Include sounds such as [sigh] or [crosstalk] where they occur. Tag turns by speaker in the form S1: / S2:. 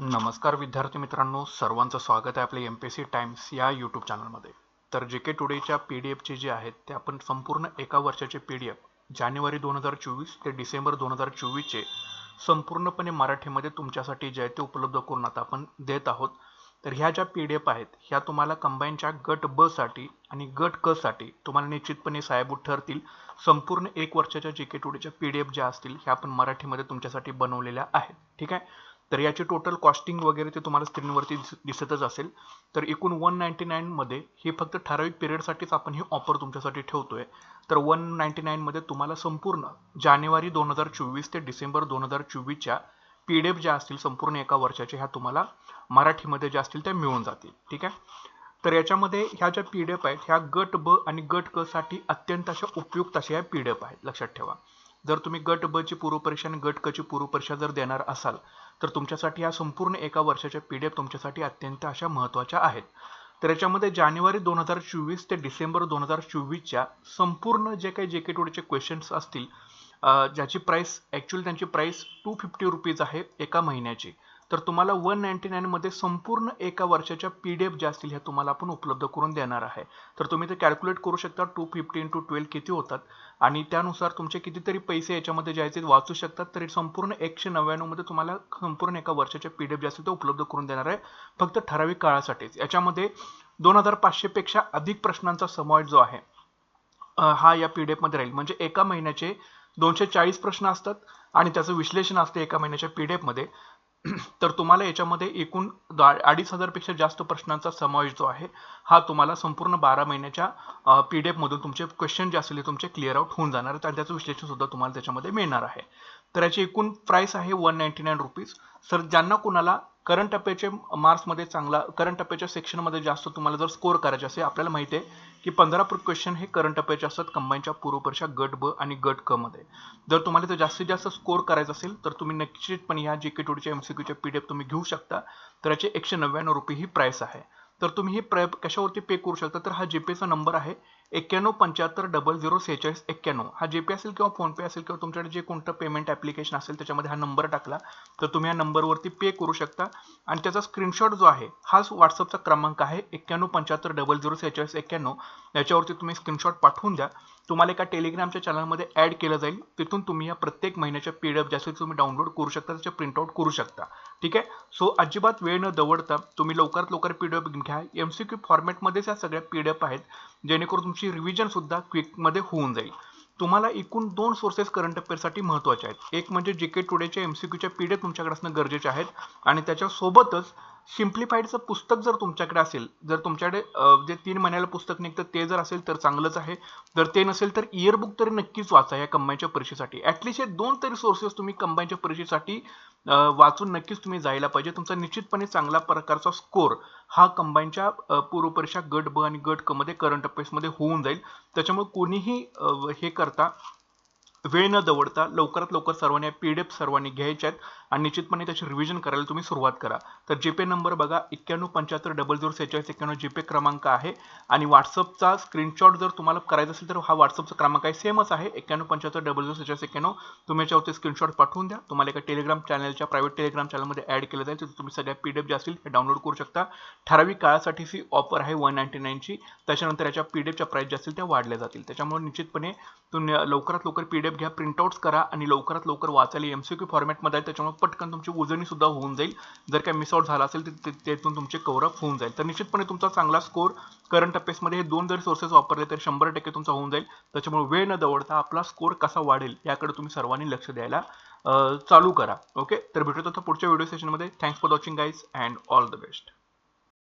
S1: नमस्कार विद्यार्थी मित्रांनो सर्वांचं स्वागत आहे आपल्या एम पी सी टाइम्स या यूट्यूब चॅनलमध्ये तर जे के टुडेच्या पी डी एफचे जे आहेत ते आपण संपूर्ण एका वर्षाचे पी डी एफ जानेवारी दोन हजार चोवीस ते डिसेंबर दोन हजार चोवीसचे संपूर्णपणे मराठीमध्ये तुमच्यासाठी जे आहे ते उपलब्ध करून आता आपण देत आहोत. तर ह्या ज्या पी डी एफ आहेत ह्या तुम्हाला कंबाईनच्या गट ब साठी आणि गट क साठी तुम्हाला निश्चितपणे सायबूत ठरतील. संपूर्ण एक वर्षाच्या जे के टुडेच्या पी डी एफ ज्या असतील ह्या आपण मराठीमध्ये तुमच्यासाठी बनवलेल्या आहेत. ठीक आहे? तर याची टोटल कॉस्टिंग वगैरे ते तुम्हाला स्क्रीनवरती दिस- दिसतच असेल. तर एकूण वन नाईन्टी नाईनमध्ये हे फक्त ठराविक पिरियडसाठीच आपण ही ऑफर तुमच्यासाठी ठेवतोय. तर वन नाईन्टी नाईनमध्ये तुम्हाला संपूर्ण जानेवारी दोन हजार चोवीस ते डिसेंबर दोन हजार चोवीसच्या पी डी एफ ज्या असतील संपूर्ण एका वर्षाच्या ह्या तुम्हाला मराठीमध्ये ज्या असतील त्या मिळून जातील. ठीक आहे? तर याच्यामध्ये ह्या ज्या पी डी एफ आहेत ह्या गट ब आणि गट क साठी अत्यंत अशा उपयुक्त अशा ह्या पी डी एफ आहेत. लक्षात ठेवा. जर तुम्ही गट ब ची पूर्वपरीक्षा आणि गट क ची पूर्वपरीक्षा जर देणार असाल तर तुमच्यासाठी या संपूर्ण एका वर्षाच्या पी डी एफ तुमच्यासाठी अत्यंत अशा महत्त्वाच्या आहेत. तर याच्यामध्ये जानेवारी दोन हजार चोवीस ते डिसेंबर दोन हजार चोवीसच्या संपूर्ण जे काही जे के टूडचे क्वेश्चन्स असतील ज्याची प्राईस ॲक्च्युली त्यांची प्राईस टू फिफ्टी रुपीज आहे एका महिन्याची. तर तुम्हाला वन नाईन्टी नाईनमध्ये संपूर्ण एका वर्षाच्या पी डी एफ ज्या असतील ह्या तुम्हाला आपण उपलब्ध करून देणार आहे. तर तुम्ही ते कॅल्क्युलेट करू शकता टू फिफ्टी इंटू ट्वेल्व किती होतात आणि त्यानुसार तुमचे कितीतरी पैसे याच्यामध्ये जे वाचू शकतात. तरी संपूर्ण एकशे नव्याण्णवमध्ये तुम्हाला संपूर्ण एका वर्षाच्या पी डी एफ जे असतील ते उपलब्ध करून देणार आहे. फक्त ठराविक काळासाठीच. याच्यामध्ये दोन हजार पाचशेपेक्षा अधिक प्रश्नांचा समावेश जो आहे हा या पी डी एफमध्ये राहील. म्हणजे एका महिन्याचे दोनशे चाळीस प्रश्न असतात आणि त्याचं विश्लेषण असतं एका महिन्याच्या पी डी एफमध्ये [clears throat] तर तुम्हाला याच्यामध्ये एकूण अडीच हजारपेक्षा जास्त प्रश्नांचा समावेश जो आहे हा तुम्हाला संपूर्ण बारा महिन्याच्या पी डी एफमधून तुमचे क्वेश्चन जे असतील ते तुमचे क्लिअर आउट होऊन जाणार आहेत आणि त्याचं विश्लेषण सुद्धा तुम्हाला त्याच्यामध्ये मिळणार आहे. तर याची एकूण प्राइस आहे one ninety nine rupees sir ज्यांना कुणाला करंट टप्प्याचे मार्क्समध्ये चांगला करंट टप्प्याच्या सेक्शनमध्ये जास्त तुम्हाला जर स्कोर करायचे असेल आपल्याला माहिती आहे की पंधरा क्वेश्चन हे करंट टप्प्याचे असतात कंबाईनच्या पूर्वपरीक्षा गट ब आणि गट क मध्ये. जर तुम्हाला ते जास्तीत जास्त स्कोर करायचा असेल तर तुम्ही निश्चितपणे ह्या जे के टूडीच्या एम सी क्यूच्या पी डी एफ तुम्ही घेऊ शकता. तर याचे एकशे नव्याण्णव रुपये ही प्राइस आहे. तर तुम्ही ही प्र कशावरती पे करू शकता? तर हा जीपेचा नंबर आहे एक्क्याण्णव पंच्याहत्तर डबल झिरो सेहेचाळीस एक्क्याण्णव हा जीपे असेल किंवा फोनपे असेल किंवा तुमच्याकडे जे कोणतं पेमेंट ॲप्लिकेशन असेल त्याच्यामध्ये हा नंबर टाकला तर तुम्ही या नंबरवरती पे करू शकता. आणि त्याचा स्क्रीनशॉट जो आहे हाच व्हॉट्सअपचा क्रमांक आहे एक्क्याण्णव पंच्याहत्तर डबल झिरो सेहेचाळीस एक्क्याण्णव याच्यावरती तुम्ही स्क्रीनशॉट पाठवून द्या. तुम्हाला एका टेलिग्रामच्या चॅनलमध्ये ॲड केलं जाईल. तिथून तुम्ही या प्रत्येक महिन्याच्या पी डी एफ ज्यासाठी तुम्ही डाउनलोड करू शकता त्याचे प्रिंटआउट करू शकता. ठीक आहे? सो अजिबात वेळ न दवडता तुम्ही लवकरात लवकर पी डी एफ घ्या एम सी क्यू फॉर्मॅटमध्येच या सगळ्या पी डी एफ आहेत. जेणेकरून तुमची रिव्हिजन सुद्धा क्विकमध्ये होऊन जाईल. तुम्हाला एकूण दोन सोर्सेस करंट अफेअरसाठी महत्त्वाचे आहेत. एक म्हणजे जे के टुडेच्या एम सी क्यूच्या पी डी एफ तुमच्याकडे असणं गरजेचे आहेत. आणि त्याच्यासोबतच सिम्प्लिफाईडचं पुस्तक जर तुमच्याकडे असेल जर तुमच्याकडे जे तीन महिन्याला पुस्तक निघतं ते जर असेल तर चांगलंच आहे. जर ते नसेल तर इयरबुक तरी नक्कीच वाचा या कंबाईनच्या परीक्षेसाठी. ॲटलिस्ट हे दोन तरी सोर्सेस तुम्ही कंबाईनच्या परीक्षेसाठी वाचून नक्कीच तुम्ही जायला पाहिजे. तुमचा निश्चितपणे चांगला प्रकारचा स्कोर हा कंबाईनच्या पूर्वपरीक्षा गट ब आणि गट क मध्ये करंट अफेअर्समध्ये होऊन जाईल. त्याच्यामुळे कोणीही हे करता वेळ न दवडता लवकरात लवकर सर्वांनी पी डी एफ सर्वांनी घ्यायच्या आहेत. आणि निश्चितपणे त्याची रिव्हिजन करायला तुम्ही सुरुवात करा. तर जीपे नंबर बघा एक्क्याण्णव पंच्याहत्तर डबल झिरो सेहेचाळीस एक्क्याण्णव जीपे क्रमांक आहे. आणि व्हॉट्सअपचा स्क्रीनशॉट जर तुम्हाला करायचा असेल तर हा व्हॉट्सअपचा क्रमांक आहे. सेमच आहे एक्क्याण्णव पंच्याहत्तर डबल झिरो सेहेचाळीस एक्क्याण्णव. तुम्ही याच्यावरती स्क्रीनशॉट पाठवून द्या. तुम्हाला एका टेलिग्राम चॅनलच्या प्रायव्हेट टेलिग्राम चॅनलमध्ये ॲड केलं जाईल. तिथे तुम्ही सगळ्या पी डी एफ जे असतील हे डाउनलोड करू शकता. ठराविक काळासाठी ही ऑफर आहे वन नाईन्टी नाईनची त्याच्यानंतर याच्या पी डी एफच्या प्राईस ज्या असतील त्या वाढल्या जातील. त्याच्यामुळे निश्चितपणे तुम्ही लवकरात लवकर पी डी एफ घ्या प्रिंटआउट्स करा आणि लवकरात लवकर वाचायला एम सी क्यू फॉर्मॅटमध्ये आहे. त्याच्यामुळे पटकन तुमची उजळणी सुद्धा होऊन जाईल. जर काय मिस आउट झाला असेल तर त्यातून तुमचे कव्हरअप होऊन जाईल. तर निश्चितपणे तुमचा चांगला स्कोर करंट अफेअर्समध्ये हे दोन जरी सोर्सेस वापरले तर शंभर टक्के तुमचा होऊन जाईल. त्याच्यामुळे वेळ न दवडता आपला स्कोर कसा वाढेल याकडे तुम्ही सर्वांनी लक्ष द्यायला चालू करा. ओके तर भेटूया आता पुढच्या व्हिडिओ सेशनमध्ये thanks for watching guys and all the best